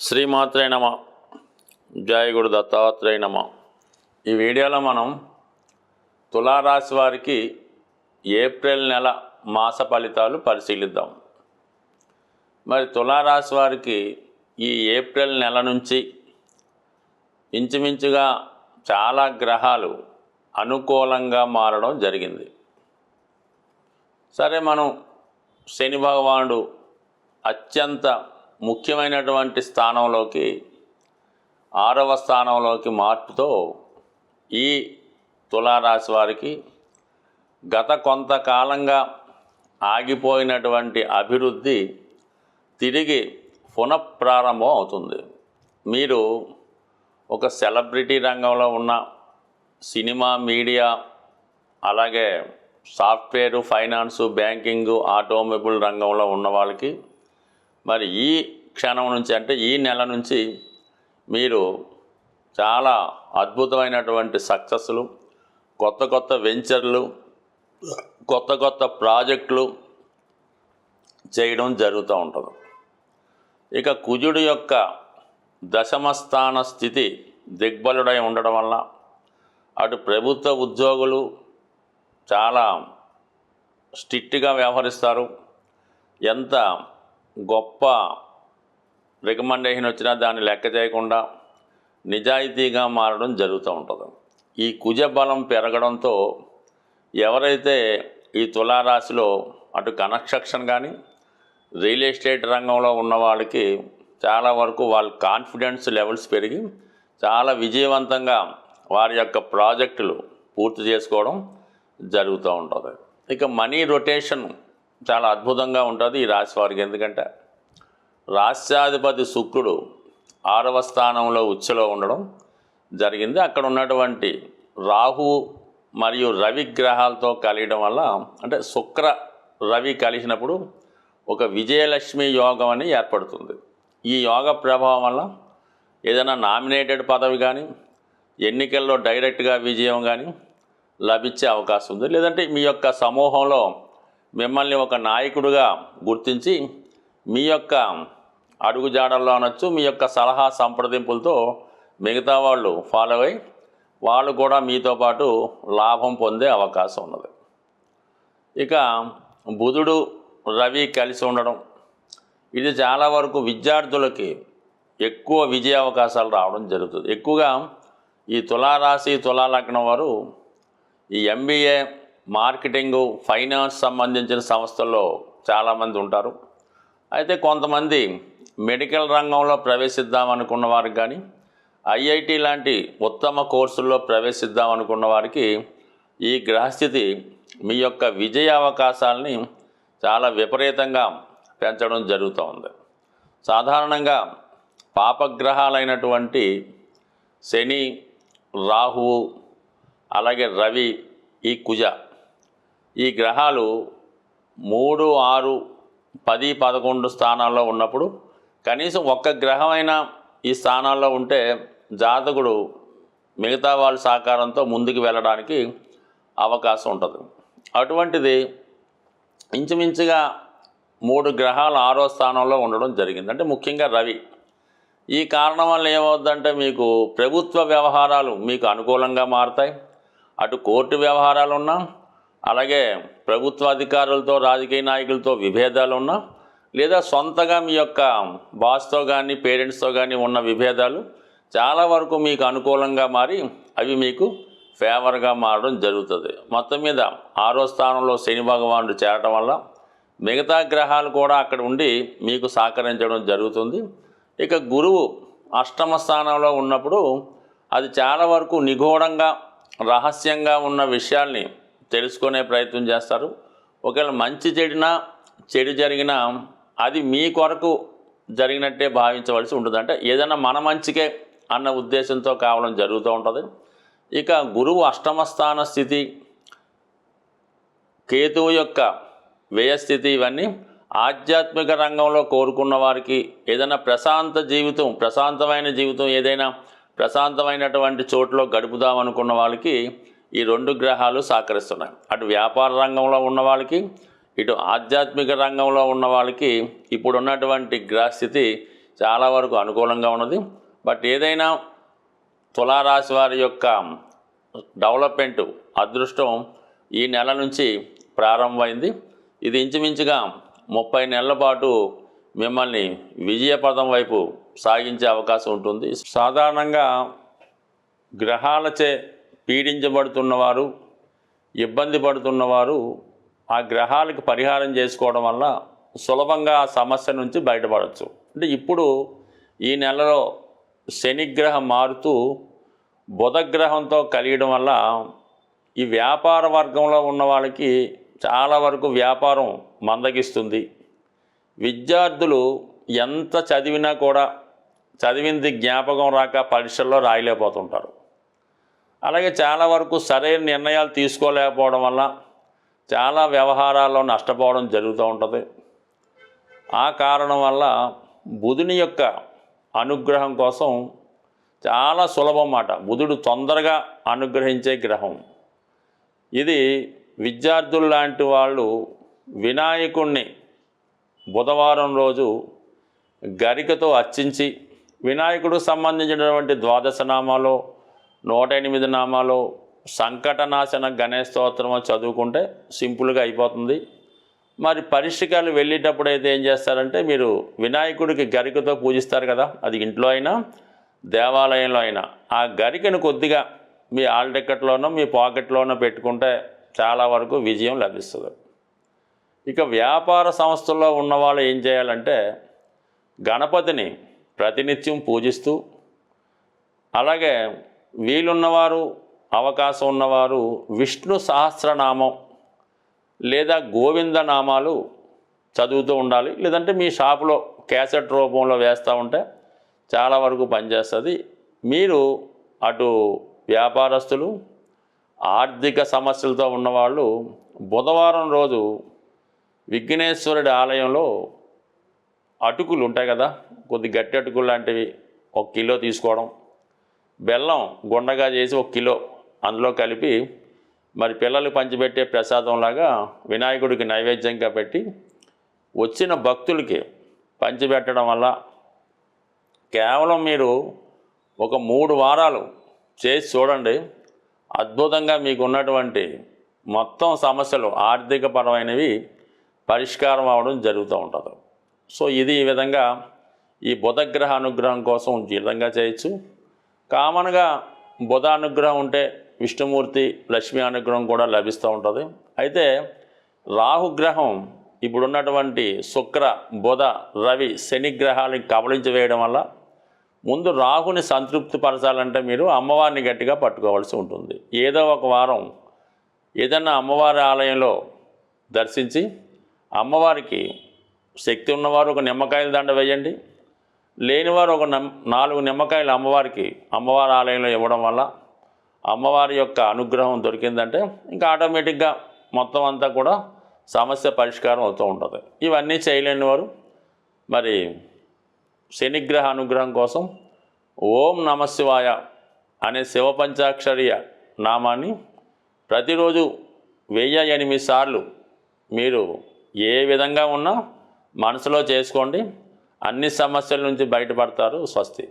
శ్రీమాత్రే నమ. జయ గురు దత్తాత్రేయ నమ. ఈ వీడియోలో మనం తులారాశి వారికి ఏప్రిల్ నెల మాస ఫలితాలు పరిశీలిద్దాం. మరి తులారాశి వారికి ఈ ఏప్రిల్ నెల నుంచి ఇంచుమించుగా చాలా గ్రహాలు అనుకూలంగా మారడం జరిగింది. సరే మనం శని భగవానుడు అత్యంత ముఖ్యమైనటువంటి స్థానంలోకి ఆరవ స్థానంలోకి మార్పుతో ఈ తులారాశి వారికి గత కొంతకాలంగా ఆగిపోయినటువంటి అభివృద్ధి తిరిగి పునఃప్రారంభం అవుతుంది. మీరు ఒక సెలబ్రిటీ రంగంలో ఉన్న సినిమా మీడియా అలాగే సాఫ్ట్వేరు ఫైనాన్సు బ్యాంకింగు ఆటోమొబైల్ రంగంలో ఉన్న వాళ్ళకి మరి ఈ క్షణం నుంచి అంటే ఈ నెల నుంచి మీరు చాలా అద్భుతమైనటువంటి సక్సెస్లు కొత్త కొత్త వెంచర్లు కొత్త కొత్త ప్రాజెక్టులు చేయడం జరుగుతూ ఉంటుంది. ఇక కుజుడు యొక్క దశమస్థాన స్థితి దిగ్బలుడై ఉండడం వల్ల అటు ప్రభుత్వ ఉద్యోగులు చాలా స్ట్రిక్ట్గా వ్యవహరిస్తారు. ఎంత గొప్ప రికమెండేషన్ వచ్చినా దాన్ని లెక్క చేయకుండా నిజాయితీగా మారడం జరుగుతూ ఉంటుంది. ఈ కుజ బలం పెరగడంతో ఎవరైతే ఈ తులారాశిలో అటు కన్స్ట్రక్షన్ కానీ రియల్ ఎస్టేట్ రంగంలో ఉన్న వాళ్ళకి చాలా వరకు వాళ్ళ కాన్ఫిడెన్స్ లెవెల్స్ పెరిగి చాలా విజయవంతంగా వారి యొక్క ప్రాజెక్టులు పూర్తి చేసుకోవడం జరుగుతూ ఉంటుంది. ఇక మనీ రొటేషన్ చాలా అద్భుతంగా ఉంటుంది ఈ రాశి వారికి. ఎందుకంటే రాష్ట్రాధిపతి శుక్రుడు ఆరవ స్థానంలో ఉచ్చలో ఉండడం జరిగింది. అక్కడ ఉన్నటువంటి రాహు మరియు రవి గ్రహాలతో కలియడం వల్ల అంటే శుక్ర రవి కలిసినప్పుడు ఒక విజయలక్ష్మి యోగం అని ఏర్పడుతుంది. ఈ యోగ ప్రభావం వల్ల ఏదైనా నామినేటెడ్ పదవి కానీ ఎన్నికల్లో డైరెక్ట్గా విజయం కానీ లభించే అవకాశం ఉంది. లేదంటే మీ యొక్క సమూహంలో మిమ్మల్ని ఒక నాయకుడిగా గుర్తించి మీ యొక్క అడుగుజాడల్లో అనొచ్చు మీ యొక్క సలహా సంప్రదింపులతో మిగతా వాళ్ళు ఫాలో అయి వాళ్ళు కూడా మీతో పాటు లాభం పొందే అవకాశం ఉన్నది. ఇక బుధుడు రవి కలిసి ఉండడం. ఇది చాలా వరకు విద్యార్థులకి ఎక్కువ విజయ అవకాశాలు రావడం జరుగుతుంది. ఎక్కువగా ఈ తులారాశి తులాలగ్నం వారు ఈ ఎంబీఏ మార్కెటింగ్ ఫైనాన్స్ సంబంధించిన సంస్థల్లో చాలామంది ఉంటారు. అయితే కొంతమంది మెడికల్ రంగంలో ప్రవేశిద్దాం అనుకున్న వారికి కానీ ఐఐటి లాంటి ఉత్తమ కోర్సుల్లో ప్రవేశిద్దాం అనుకున్న వారికి ఈ గ్రహస్థితి మీ యొక్క విజయ అవకాశాలని చాలా విపరీతంగా పెంచడం జరుగుతూ ఉంది. సాధారణంగా పాపగ్రహాలైనటువంటి శని రాహువు అలాగే రవి ఈ కుజ ఈ గ్రహాలు మూడు ఆరు పది పదకొండు స్థానాల్లో ఉన్నప్పుడు కనీసం ఒక్క గ్రహమైనా ఈ స్థానాల్లో ఉంటే జాతకుడు మిగతా వాళ్ళ సహకారంతో ముందుకు వెళ్ళడానికి అవకాశం ఉంటుంది. అటువంటిది ఇంచుమించుగా మూడు గ్రహాలు ఆరో స్థానంలో ఉండడం జరిగింది. అంటే ముఖ్యంగా రవి. ఈ కారణం వల్ల ఏమవుద్దంటే మీకు ప్రభుత్వ వ్యవహారాలు మీకు అనుకూలంగా మారుతాయి. అటు కోర్టు వ్యవహారాలు ఉన్నా అలాగే ప్రభుత్వ అధికారులతో రాజకీయ నాయకులతో విభేదాలు ఉన్నా లేదా సొంతగా మీ యొక్క బాస్తో కానీ పేరెంట్స్తో కానీ ఉన్న విభేదాలు చాలా వరకు మీకు అనుకూలంగా మారి అవి మీకు ఫేవర్గా మారడం జరుగుతుంది. మొత్తం మీద ఆరో స్థానంలో శని భగవానుడు చేరటం వల్ల మిగతా గ్రహాలు కూడా అక్కడ ఉండి మీకు సహకరించడం జరుగుతుంది. ఇక గురువు అష్టమ స్థానంలో ఉన్నప్పుడు అది చాలా వరకు నిగూఢంగా రహస్యంగా ఉన్న విషయాల్ని తెలుసుకునే ప్రయత్నం చేస్తారు. ఒకవేళ మంచి చెడినా చెడు జరిగినా అది మీ కొరకు జరిగినట్టే భావించవలసి ఉంటుంది. అంటే ఏదైనా మన మంచికే అన్న ఉద్దేశంతో కావడం జరుగుతూ ఉంటుంది. ఇక గురువు అష్టమ స్థాన స్థితి కేతువు యొక్క వ్యయస్థితి ఇవన్నీ ఆధ్యాత్మిక రంగంలో కోరుకున్న వారికి ఏదైనా ప్రశాంత జీవితం ప్రశాంతమైన జీవితం ఏదైనా ప్రశాంతమైనటువంటి చోట్లో గడుపుదాం అనుకున్న వాళ్ళకి ఈ రెండు గ్రహాలు సహకరిస్తున్నాయి. అటు వ్యాపార రంగంలో ఉన్న వాళ్ళకి ఇటు ఆధ్యాత్మిక రంగంలో ఉన్న వాళ్ళకి ఇప్పుడు ఉన్నటువంటి గ్రహస్థితి చాలా వరకు అనుకూలంగా ఉన్నది. బట్ ఏదైనా తులారాశి వారి యొక్క డెవలప్మెంట్ అదృష్టం ఈ నెల నుంచి ప్రారంభమైంది. ఇది ఇంచుమించుగా ముప్పై నెలల పాటు మిమ్మల్ని విజయపదం వైపు సాగించే అవకాశం ఉంటుంది. సాధారణంగా గ్రహాలచే పీడించబడుతున్నవారు ఇబ్బంది పడుతున్నవారు ఆ గ్రహాలకు పరిహారం చేసుకోవడం వల్ల సులభంగా ఆ సమస్య నుంచి బయటపడవచ్చు అంటే ఇప్పుడు ఈ నెలలో శనిగ్రహం మారుతూ బుధగ్రహంతో కలియడం వల్ల ఈ వ్యాపార వర్గంలో ఉన్న వాళ్ళకి చాలా వరకు వ్యాపారం మందగిస్తుంది. విద్యార్థులు ఎంత చదివినా కూడా చదివింది జ్ఞాపకం రాక పరీక్షల్లో రాయలేకపోతుంటారు. అలాగే చాలా వరకు సరైన నిర్ణయాలు తీసుకోలేకపోవడం వల్ల చాలా వ్యవహారాల్లో నష్టపోవడం జరుగుతూ ఉంటుంది. ఆ కారణం వల్ల బుధుని యొక్క అనుగ్రహం కోసం చాలా సులభం మాట బుధుడు తొందరగా అనుగ్రహించే గ్రహం. ఇది విద్యార్థులు లాంటి వాళ్ళు వినాయకుణ్ణి బుధవారం రోజు గరికతో అర్చించి వినాయకుడికి సంబంధించినటువంటి ద్వాదశనామాలో నూట ఎనిమిది నామాలు సంకటనాశన గణేష్ స్తోత్రం చదువుకుంటే సింపుల్గా అయిపోతుంది. మరి పరిష్కారాలు వెళ్ళేటప్పుడు అయితే ఏం చేస్తారంటే మీరు వినాయకుడికి గరికతో పూజిస్తారు కదా అది ఇంట్లో అయినా దేవాలయంలో అయినా. ఆ గరికను కొద్దిగా మీ ఆల్ టికెట్లోనో మీ పాకెట్లోనో పెట్టుకుంటే చాలా వరకు విజయం లభిస్తుంది. ఇక వ్యాపార సంస్థల్లో ఉన్నవాళ్ళు ఏం చేయాలంటే గణపతిని ప్రతినిత్యం పూజిస్తూ అలాగే వీలున్నవారు అవకాశం ఉన్నవారు విష్ణు సహస్రనామం లేదా గోవింద నామాలు చదువుతూ ఉండాలి. లేదంటే మీ షాపులో క్యాసెట్ రూపంలో వేస్తూ ఉంటే చాలా వరకు పనిచేస్తుంది. మీరు అటు వ్యాపారస్తులు ఆర్థిక సమస్యలతో ఉన్నవాళ్ళు బుధవారం రోజు విఘ్నేశ్వరుడి ఆలయంలో అటుకులు ఉంటాయి కదా కొద్ది గట్టి అటుకులు లాంటివి ఒక కిలో తీసుకోవడం బెల్లం గుండగా చేసి ఒక కిలో అందులో కలిపి మరి పిల్లలు పంచిపెట్టే ప్రసాదంలాగా వినాయకుడికి నైవేద్యంగా పెట్టి వచ్చిన భక్తులకి పంచిపెట్టడం వల్ల కేవలం మీరు ఒక మూడు వారాలు చేసి చూడండి అద్భుతంగా మీకు ఉన్నటువంటి మొత్తం సమస్యలు ఆర్థిక పరమైనవి పరిష్కారం అవడం జరుగుతూ ఉంటుంది. సో ఇది ఈ విధంగా ఈ బుధగ్రహ అనుగ్రహం కోసం ఈ విధంగా చేయొచ్చు. కామన్గా బుధ అనుగ్రహం ఉంటే విష్ణుమూర్తి లక్ష్మీ అనుగ్రహం కూడా లభిస్తూ ఉంటుంది. అయితే రాహుగ్రహం ఇప్పుడున్నటువంటి శుక్ర బుధ రవి శని గ్రహాలను కబలించి వేయడం వల్ల ముందు రాహుని సంతృప్తి పరచాలంటే మీరు అమ్మవారిని గట్టిగా పట్టుకోవాల్సి ఉంటుంది. ఏదో ఒక వారం ఏదన్నా అమ్మవారి ఆలయంలో దర్శించి అమ్మవారికి శక్తి ఉన్నవారు ఒక నిమ్మకాయల దండ వేయండి. లేనివారు ఒక నాలుగు నిమ్మకాయలు అమ్మవారికి అమ్మవారి ఆలయంలో ఇవ్వడం వల్ల అమ్మవారి యొక్క అనుగ్రహం దొరికిందంటే ఇంకా ఆటోమేటిక్గా మొత్తం అంతా కూడా సమస్య పరిష్కారం అవుతూ ఉంటుంది. ఇవన్నీ చేయలేని వారు మరి శనిగ్రహ అనుగ్రహం కోసం ఓం నమశివాయ అనే శివ పంచాక్షరియ నామాన్ని ప్రతిరోజు వెయ్యి ఎనిమిది సార్లు మీరు ఏ విధంగా ఉన్నా మనసులో చేసుకోండి. అన్ని సమస్యల నుంచి బయటపడతారు స్వస్తి.